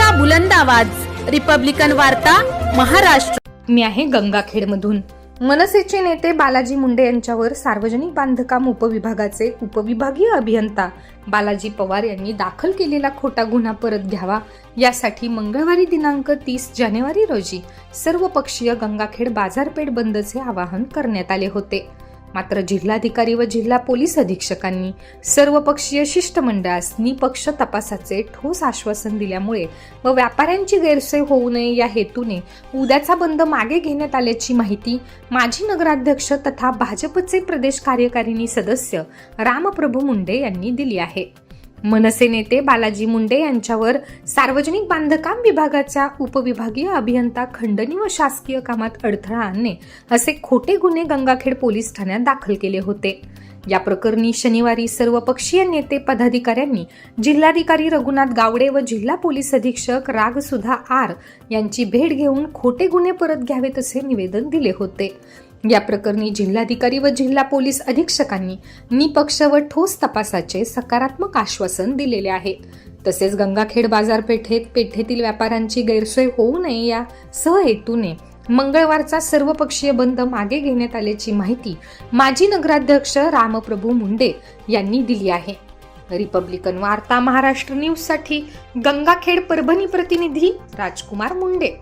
लोकशाहीचा बुलंद आवाज. रिपब्लिकन वार्ता महाराष्ट्र. मी आहे गंगाखेडमधून. मनसेचे नेते बालाजी मुंडे यांच्यावर सार्वजनिक बांधकाम उपविभागाचे उपविभागीय अभियंता बालाजी पवार यांनी दाखल केलेला खोटा गुन्हा परत घ्यावा यासाठी मंगळवारी दिनांक तीस जानेवारी रोजी सर्वपक्षीय गंगाखेड बाजारपेठ बंदचे आवाहन करण्यात आले होते. मात्र जिल्हाधिकारी व जिल्हा पोलीस अधीक्षकांनी सर्वपक्षीय शिष्टमंडळास निपक्ष तपासाचे ठोस आश्वासन दिल्यामुळे व व्यापाऱ्यांची गैरसोय होऊ नये या हेतूने उद्याचा बंद मागे घेण्यात आल्याची माहिती माजी नगराध्यक्ष तथा भाजपचे प्रदेश कार्यकारिणी सदस्य रामप्रभू मुंडे यांनी दिली आहे. मनसे नेते बालाजी मुंडे यांच्यावर सार्वजनिक बांधकाम विभागाच्या उपविभागीय अभियंता खंडणी व शासकीय कामात अडथळा आणणे असे खोटे गुन्हे गंगाखेड पोलीस ठाण्यात दाखल केले होते. या प्रकरणी शनिवारी सर्वपक्षीय नेते पदाधिकाऱ्यांनी जिल्हाधिकारी रघुनाथ गावडे व जिल्हा पोलीस अधीक्षक रागसुधा आर यांची भेट घेऊन खोटे गुन्हे परत घ्यावेत असे निवेदन दिले होते. या प्रकरणी जिल्हाधिकारी व जिल्हा पोलीस अधीक्षकांनी निपक्ष व ठोस तपासाचे सकारात्मक आश्वासन दिलेले आहे. तसेच गंगाखेड बाजारपेठेत पेठेतील व्यापाऱ्यांची गैरसोय होऊ नये या सहहेतूने मंगळवारचा सर्वपक्षीय बंद मागे घेण्यात आल्याची माहिती माजी नगराध्यक्ष रामप्रभू मुंडे यांनी दिली आहे. रिपब्लिकन वार्ता महाराष्ट्र न्यूजसाठी गंगाखेड परभणी प्रतिनिधी राजकुमार मुंडे.